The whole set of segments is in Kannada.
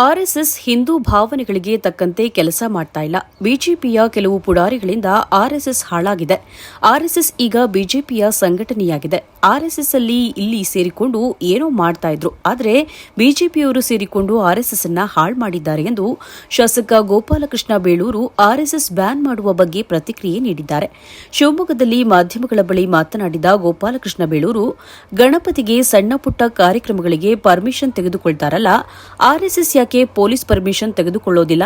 RSS Hindu ಭಾವನೆಗಳಿಗೆ ತಕ್ಕಂತೆ ಕೆಲಸ ಮಾಡ್ತಾ ಇಲ್ಲ. ಬಿಜೆಪಿಯ ಕೆಲವು ಪುಡಾರಿಗಳಿಂದ ಆರ್ಎಸ್ಎಸ್ ಹಾಳಾಗಿದೆ. ಆರ್ಎಸ್ಎಸ್ ಈಗ ಬಿಜೆಪಿಯ ಸಂಘಟನೆಯಾಗಿದೆ. ಆರ್ಎಸ್ಎಸ್ ಅಲ್ಲಿ ಇಲ್ಲಿ ಸೇರಿಕೊಂಡು ಏನೋ ಮಾಡ್ತಾ ಇದ್ರು. ಆದರೆ ಬಿಜೆಪಿಯವರು ಸೇರಿಕೊಂಡು ಆರ್ಎಸ್ಎಸ್ ಅನ್ನ ಹಾಳು ಮಾಡಿದ್ದಾರೆ ಎಂದು ಶಾಸಕ ಗೋಪಾಲಕೃಷ್ಣ ಬೇಳೂರು ಆರ್ಎಸ್ಎಸ್ ಬ್ಯಾನ್ ಮಾಡುವ ಬಗ್ಗೆ ಪ್ರತಿಕ್ರಿಯೆ ನೀಡಿದ್ದಾರೆ. ಶಿವಮೊಗ್ಗದಲ್ಲಿ ಮಾಧ್ಯಮಗಳ ಬಳಿ ಮಾತನಾಡಿದ ಗೋಪಾಲಕೃಷ್ಣ ಬೇಳೂರು, ಗಣಪತಿಗೆ ಸಣ್ಣಪುಟ್ಟ ಕಾರ್ಯಕ್ರಮಗಳಿಗೆ ಪರ್ಮಿಷನ್ ತೆಗೆದುಕೊಳ್ತಾರಲ್ಲ, ಆರ್ಎಸ್ಎಸ್ ಯಾಕೆ ಪೊಲೀಸ್ ಪರ್ಮಿಷನ್ ತೆಗೆದುಕೊಳ್ಳೋದಿಲ್ಲ.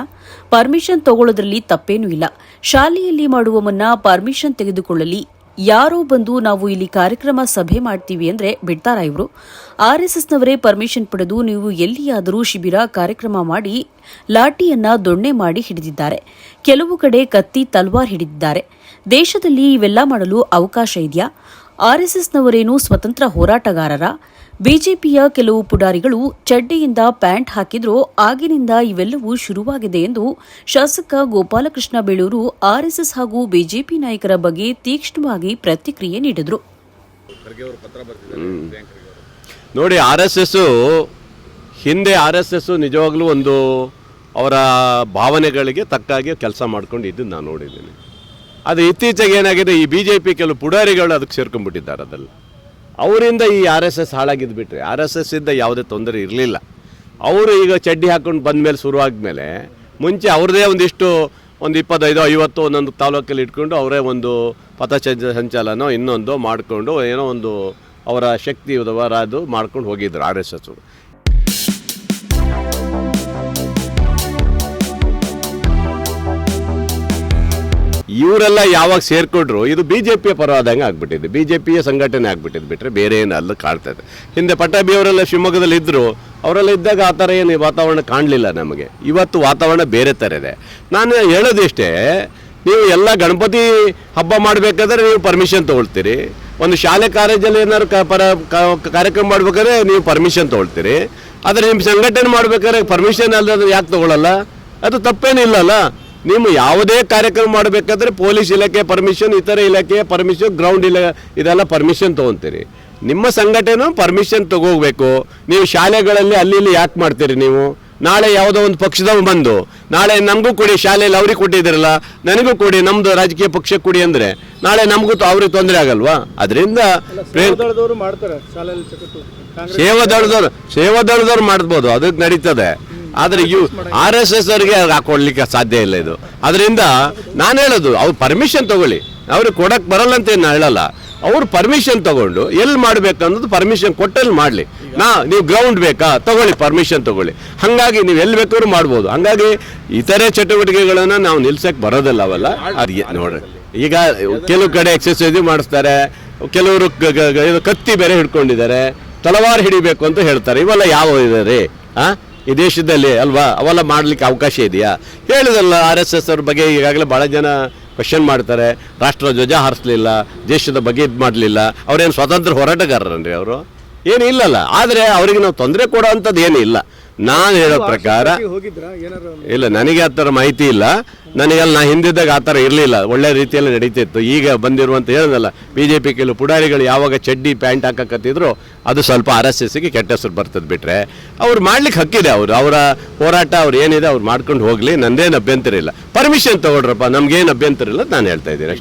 ಪರ್ಮಿಷನ್ ತಗೊಳ್ಳೋದ್ರಲ್ಲಿ ತಪ್ಪೇನೂ ಇಲ್ಲ. ಶಾಲೆಯಲ್ಲಿ ಮಾಡುವ ಮುನ್ನ ಪರ್ಮಿಷನ್ ತೆಗೆದುಕೊಳ್ಳಲಿ. ಯಾರೋ ಬಂದು ನಾವು ಇಲ್ಲಿ ಕಾರ್ಯಕ್ರಮ ಸಭೆ ಮಾಡ್ತೀವಿ ಅಂದ್ರೆ ಬಿಡ್ತಾರ ಇವರು? ಆರ್ಎಸ್ಎಸ್ನವರೇ ಪರ್ಮಿಷನ್ ಪಡೆದು ನೀವು ಎಲ್ಲಿಯಾದರೂ ಶಿಬಿರ ಕಾರ್ಯಕ್ರಮ ಮಾಡಿ ಲಾಠಿಯನ್ನ ದೊಣ್ಣೆ ಮಾಡಿ ಹಿಡಿದಿದ್ದಾರೆ. ಕೆಲವು ಕಡೆ ಕತ್ತಿ ತಲ್ವಾರ್ ಹಿಡಿದಿದ್ದಾರೆ. ದೇಶದಲ್ಲಿ ಇವೆಲ್ಲ ಮಾಡಲು ಅವಕಾಶ ಇದೆಯಾ? ಆರ್ಎಸ್ಎಸ್ನವರೇನು ಸ್ವತಂತ್ರ ಹೋರಾಟಗಾರರ? ಬಿಜೆಪಿಯ ಕೆಲವು ಪುಡಾರಿಗಳು ಚಡ್ಡಿಯಿಂದ ಪ್ಯಾಂಟ್ ಹಾಕಿದ್ರೂ ಆಗಿನಿಂದ ಇವೆಲ್ಲವೂ ಶುರುವಾಗಿದೆ ಎಂದು ಶಾಸಕ ಗೋಪಾಲಕೃಷ್ಣ ಬೇಳೂರು ಆರ್ಎಸ್ಎಸ್ ಹಾಗೂ ಬಿಜೆಪಿ ನಾಯಕರ ಬಗ್ಗೆ ತೀಕ್ಷ್ಣವಾಗಿ ಪ್ರತಿಕ್ರಿಯೆ ನೀಡಿದರು. ನೋಡಿ ಆರ್ ಎಸ್ ಎಸ್ಸು ಹಿಂದೆ ಆರ್ ಎಸ್ ಎಸ್ಸು ನಿಜವಾಗ್ಲೂ ಒಂದು ಅವರ ಭಾವನೆಗಳಿಗೆ ತಕ್ಕಾಗಿ ಕೆಲಸ ಮಾಡ್ಕೊಂಡು ಇದ್ದು ನಾನು ನೋಡಿದ್ದೀನಿ. ಅದು ಇತ್ತೀಚೆಗೆ ಏನಾಗಿದೆ, ಈ ಬಿ ಜೆ ಪಿ ಕೆಲವು ಪುಡಾರಿಗಳು ಅದಕ್ಕೆ ಸೇರ್ಕೊಂಡ್ಬಿಟ್ಟಿದ್ದಾರೆ ಅದರಲ್ಲಿ ಅವರಿಂದ ಈ ಆರ್ ಎಸ್ ಎಸ್ ಹಾಳಾಗಿದ್ದು ಬಿಟ್ರೆ ಆರ್ ಎಸ್ ಎಸ್ ಇಂದ ಯಾವುದೇ ತೊಂದರೆ ಇರಲಿಲ್ಲ. ಅವರು ಈಗ ಚಡ್ಡಿ ಹಾಕೊಂಡು ಶುರುವಾದ ಮೇಲೆ ಮುಂಚೆ ಅವ್ರದ್ದೇ ಒಂದಿಷ್ಟು, ಒಂದು ಇಪ್ಪತ್ತೈದು, ಐವತ್ತು ಒಂದೊಂದು ತಾಲೂಕಲ್ಲಿ ಇಟ್ಕೊಂಡು ಅವರೇ ಒಂದು ಪಥ ಸಂಚಾಲನ ಇನ್ನೊಂದು ಮಾಡಿಕೊಂಡು ಏನೋ ಒಂದು ಅವರ ಶಕ್ತಿ ಅದು ಮಾಡ್ಕೊಂಡು ಹೋಗಿದ್ರು ಆರ್ ಎಸ್ ಎಸ್ ಇವರೆಲ್ಲ ಯಾವಾಗ ಸೇರ್ಕೊಂಡ್ರು, ಇದು ಬಿ ಜೆ ಪಿಯ ಪರವಾದಂಗೆ ಆಗ್ಬಿಟ್ಟಿದೆ. ಬಿ ಜೆ ಪಿಯ ಸಂಘಟನೆ ಆಗ್ಬಿಟ್ಟಿದ್ದು ಬಿಟ್ಟರೆ ಬೇರೆ ಏನು ಅಲ್ಲ ಕಾಡ್ತದೆ ಹಿಂದೆ ಪಟ್ಟಾಭಿ ಅವರೆಲ್ಲ ಶಿವಮೊಗ್ಗದಲ್ಲಿ ಇದ್ದರು ಅವರೆಲ್ಲ ಇದ್ದಾಗ ಆ ಥರ ಏನು ವಾತಾವರಣ ಕಾಣಲಿಲ್ಲ ನಮಗೆ. ಇವತ್ತು ವಾತಾವರಣ ಬೇರೆ ಥರ ಇದೆ. ನಾನು ಹೇಳೋದಿಷ್ಟೇ ನೀವು ಎಲ್ಲ ಗಣಪತಿ ಹಬ್ಬ ಮಾಡಬೇಕಾದ್ರೆ ನೀವು ಪರ್ಮಿಷನ್ ತೊಗೊಳ್ತೀರಿ. ಒಂದು ಶಾಲೆ ಕಾಲೇಜಲ್ಲಿ ಏನಾದ್ರು ಕ ಪರ ಕಾರ್ಯಕ್ರಮ ಮಾಡ್ಬೇಕಾದ್ರೆ ನೀವು ಪರ್ಮಿಷನ್ ತೊಗೊಳ್ತೀರಿ. ಆದರೆ ನಿಮ್ಮ ಸಂಘಟನೆ ಮಾಡ್ಬೇಕಾದ್ರೆ ಪರ್ಮಿಷನ್ ಅಲ್ಲದೆ ಯಾಕೆ ತೊಗೊಳ್ಳಲ್ಲ? ಅದು ತಪ್ಪೇನಿಲ್ಲಲ್ಲ ನೀವು ಯಾವುದೇ ಕಾರ್ಯಕ್ರಮ ಮಾಡಬೇಕಾದ್ರೆ ಪೊಲೀಸ್ ಇಲಾಖೆ ಪರ್ಮಿಷನ್ ಇತರ ಇಲಾಖೆಯ ಪರ್ಮಿಷನ್ ಗ್ರೌಂಡ್ ಇಲಾಖೆ ಇದೆಲ್ಲ ಪರ್ಮಿಷನ್ ತೊಗೊತೀರಿ. ನಿಮ್ಮ ಸಂಘಟನೆ ಪರ್ಮಿಷನ್ ತಗೋಬೇಕು. ನೀವು ಶಾಲೆಗಳಲ್ಲಿ ಅಲ್ಲಿ ಇಲ್ಲಿ ಯಾಕೆ ಮಾಡ್ತೀರಿ ನೀವು? ನಾಳೆ ಯಾವುದೋ ಒಂದು ಪಕ್ಷದವ್ರು ಬಂದು ನಾಳೆ ನಮಗೂ ಕೊಡಿ ಶಾಲೆಯಲ್ಲಿ ಅವ್ರಿಗೆ ಕೊಟ್ಟಿದ್ದೀರಲ್ಲ ನನಗೂ ಕೊಡಿ ನಮ್ಮದು ರಾಜಕೀಯ ಪಕ್ಷ ಕೊಡಿ ಅಂದರೆ ನಾಳೆ ನಮಗೂ ಅವ್ರಿಗೆ ತೊಂದರೆ ಆಗಲ್ವಾ? ಅದರಿಂದ ಸೇವಾ ದಳದವ್ರು ಸೇವಾ ದಳದವ್ರು ಮಾಡ್ಬೋದು ಅದಕ್ಕೆ ನಡೀತದೆ. ಆದ್ರೆ ಯು ಆರ್ ಎಸ್ ಎಸ್ ಅವರಿಗೆ ಹಾಕೊಡ್ಲಿಕ್ಕೆ ಸಾಧ್ಯ ಇಲ್ಲ ಇದು. ಅದರಿಂದ ನಾನು ಹೇಳೋದು, ಅವ್ರು ಪರ್ಮಿಷನ್ ತಗೊಳ್ಳಿ. ಅವ್ರಿಗೆ ಕೊಡಕ್ಕೆ ಬರಲ್ಲ ಅಂತ ಏನು ಹೇಳಲ್ಲ. ಅವ್ರು ಪರ್ಮಿಷನ್ ತಗೊಂಡು ಎಲ್ಲಿ ಮಾಡಬೇಕು ಅನ್ನೋದು ಪರ್ಮಿಷನ್ ಕೊಟ್ಟಲ್ಲಿ ಮಾಡಲಿ. ನಾ, ನೀವು ಗ್ರೌಂಡ್ ಬೇಕಾ? ತಗೊಳ್ಳಿ ಪರ್ಮಿಷನ್ ತಗೊಳ್ಳಿ. ಹಾಗಾಗಿ ನೀವು ಎಲ್ಲಿ ಬೇಕಾದ್ರೂ ಮಾಡ್ಬೋದು. ಹಾಗಾಗಿ ಇತರೆ ಚಟುವಟಿಕೆಗಳನ್ನು ನಾವು ನಿಲ್ಸಕ್ಕೆ ಬರೋದಿಲ್ಲ ಅವೆಲ್ಲ. ಅದು ನೋಡ್ರಿ. ಈಗ ಕೆಲವು ಕಡೆ ಎಕ್ಸಸೈಸ್ ಮಾಡಿಸ್ತಾರೆ. ಕೆಲವರು ಕತ್ತಿ ಬೇರೆ ಹಿಡ್ಕೊಂಡಿದ್ದಾರೆ. ತಲವಾರು ಹಿಡಿಬೇಕು ಅಂತ ಹೇಳ್ತಾರೆ. ಇವೆಲ್ಲ ಯಾವ ರೀ? ಆ? ಈ ದೇಶದಲ್ಲಿ ಅಲ್ವಾ? ಅವೆಲ್ಲ ಮಾಡಲಿಕ್ಕೆ ಅವಕಾಶ ಇದೆಯಾ? ಹೇಳಿದಲ್ಲ ಆರ್ ಎಸ್ ಎಸ್ ಅವ್ರ ಬಗ್ಗೆ ಈಗಾಗಲೇ ಭಾಳ ಜನ ಕ್ವಶನ್ ಮಾಡ್ತಾರೆ. ರಾಷ್ಟ್ರ ಧ್ವಜ ಹಾರಿಸ್ಲಿಲ್ಲ, ದೇಶದ ಬಗ್ಗೆ ಇದು ಮಾಡಲಿಲ್ಲ. ಅವ್ರೇನು ಸ್ವತಂತ್ರ ಹೋರಾಟಗಾರರನ್ರಿ ಅವರು? ಏನು ಇಲ್ಲಲ್ಲ ಆದರೆ ಅವರಿಗೆ ನಾವು ತೊಂದರೆ ಕೊಡೋ ಅಂಥದ್ದು ಏನು ಇಲ್ಲ ನಾನು ಹೇಳೋ ಪ್ರಕಾರ ಇಲ್ಲ ನನಗೆ ಆ ಥರ ಮಾಹಿತಿ ಇಲ್ಲ. ನನಗೆಲ್ಲ ನಾ ಹಿಂದಿದ್ದಾಗ ಆ ಥರ ಇರಲಿಲ್ಲ. ಒಳ್ಳೆ ರೀತಿಯಲ್ಲಿ ನಡೀತಿತ್ತು. ಈಗ ಬಂದಿರುವಂತ ಹೇಳಿದಲ್ಲ ಬಿ ಜೆ ಪಿ ಕೆಲವು ಪುಡಾರಿಗಳು ಯಾವಾಗ ಚಡ್ಡಿ ಪ್ಯಾಂಟ್ ಹಾಕಕತ್ತಿದ್ರು ಅದು ಸ್ವಲ್ಪ ಆರ್ ಎಸ್ ಎಸ್ಗೆ ಕೆಟ್ಟ ಹೆಸರು ಬರ್ತದೆ ಬಿಟ್ರೆ. ಅವ್ರು ಮಾಡ್ಲಿಕ್ಕೆ ಹಕ್ಕಿದೆ ಅವರು. ಅವರ ಹೋರಾಟ ಅವ್ರು ಏನಿದೆ ಅವ್ರು ಮಾಡ್ಕೊಂಡು ಹೋಗಲಿ. ನಂದೇನು ಅಭ್ಯಂತರ ಇಲ್ಲ. ಪರ್ಮಿಷನ್ ತಗೊಳ್ರಪ್ಪ. ನಮ್ಗೇನು ಅಭ್ಯಂತರ ಇಲ್ಲ ನಾನು ಹೇಳ್ತಾ ಇದ್ದೀನಿ.